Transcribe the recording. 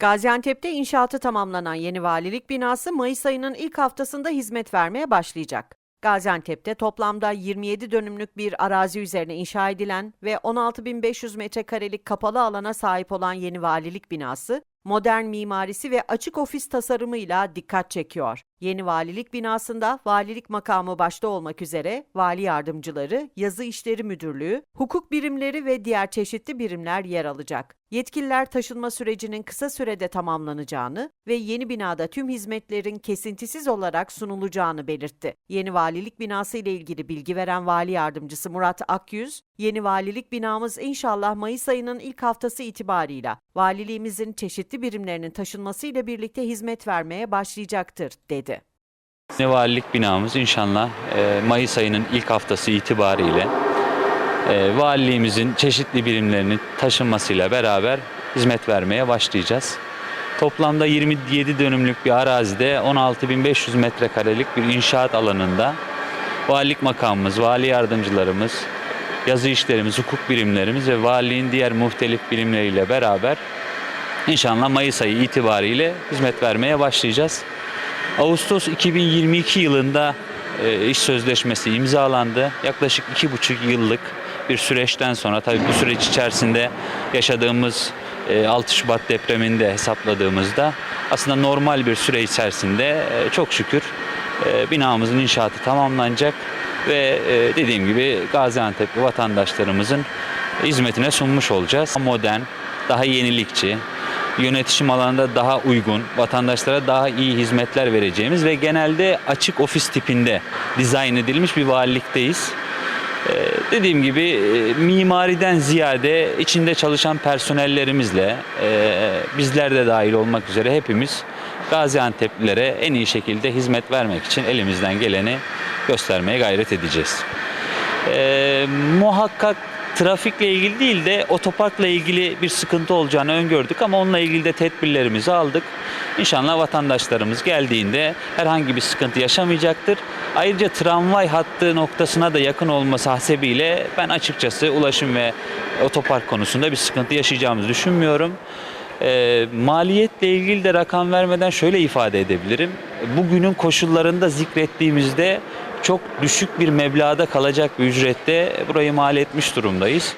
Gaziantep'te inşaatı tamamlanan yeni valilik binası Mayıs ayının ilk haftasında hizmet vermeye başlayacak. Gaziantep'te toplamda 27 dönümlük bir arazi üzerine inşa edilen ve 16.500 metrekarelik kapalı alana sahip olan yeni valilik binası, modern mimarisi ve açık ofis tasarımıyla dikkat çekiyor. Yeni valilik binasında valilik makamı başta olmak üzere vali yardımcıları, yazı işleri müdürlüğü, hukuk birimleri ve diğer çeşitli birimler yer alacak. Yetkililer taşınma sürecinin kısa sürede tamamlanacağını ve yeni binada tüm hizmetlerin kesintisiz olarak sunulacağını belirtti. Yeni valilik binası ile ilgili bilgi veren vali yardımcısı Murat Akyüz, yeni valilik binamız inşallah Mayıs ayının ilk haftası itibarıyla valiliğimizin çeşitli birimlerinin taşınmasıyla birlikte hizmet vermeye başlayacaktır, dedi. Valilik binamız inşallah e, Mayıs ayının ilk haftası itibariyle e, valiliğimizin çeşitli birimlerinin taşınmasıyla beraber hizmet vermeye başlayacağız. Toplamda 27 dönümlük bir arazide 16.500 metrekarelik bir inşaat alanında valilik makamımız, vali yardımcılarımız, yazı işlerimiz, hukuk birimlerimiz ve valiliğin diğer muhtelif birimleriyle beraber inşallah Mayıs ayı itibariyle hizmet vermeye başlayacağız. Ağustos 2022 yılında e, iş sözleşmesi imzalandı. Yaklaşık iki buçuk yıllık bir süreçten sonra tabii bu süreç içerisinde yaşadığımız e, 6 Şubat depreminde hesapladığımızda aslında normal bir süre içerisinde e, çok şükür e, binamızın inşaatı tamamlanacak ve e, dediğim gibi Gaziantep'li vatandaşlarımızın hizmetine sunmuş olacağız. Modern, daha yenilikçi, yönetişim alanında daha uygun, vatandaşlara daha iyi hizmetler vereceğimiz ve genelde açık ofis tipinde dizayn edilmiş bir valilikteyiz. Ee, dediğim gibi e, mimariden ziyade içinde çalışan personellerimizle e, bizler de dahil olmak üzere hepimiz Gaziantep'lilere en iyi şekilde hizmet vermek için elimizden geleni göstermeye gayret edeceğiz. Ee, muhakkak trafikle ilgili değil de otoparkla ilgili bir sıkıntı olacağını öngördük ama onunla ilgili de tedbirlerimizi aldık. İnşallah vatandaşlarımız geldiğinde herhangi bir sıkıntı yaşamayacaktır. Ayrıca tramvay hattı noktasına da yakın olması hasebiyle ben açıkçası ulaşım ve otopark konusunda bir sıkıntı yaşayacağımızı düşünmüyorum. E, maliyetle ilgili de rakam vermeden şöyle ifade edebilirim. Bugünün koşullarında zikrettiğimizde çok düşük bir meblağda kalacak bir ücrette burayı mal etmiş durumdayız.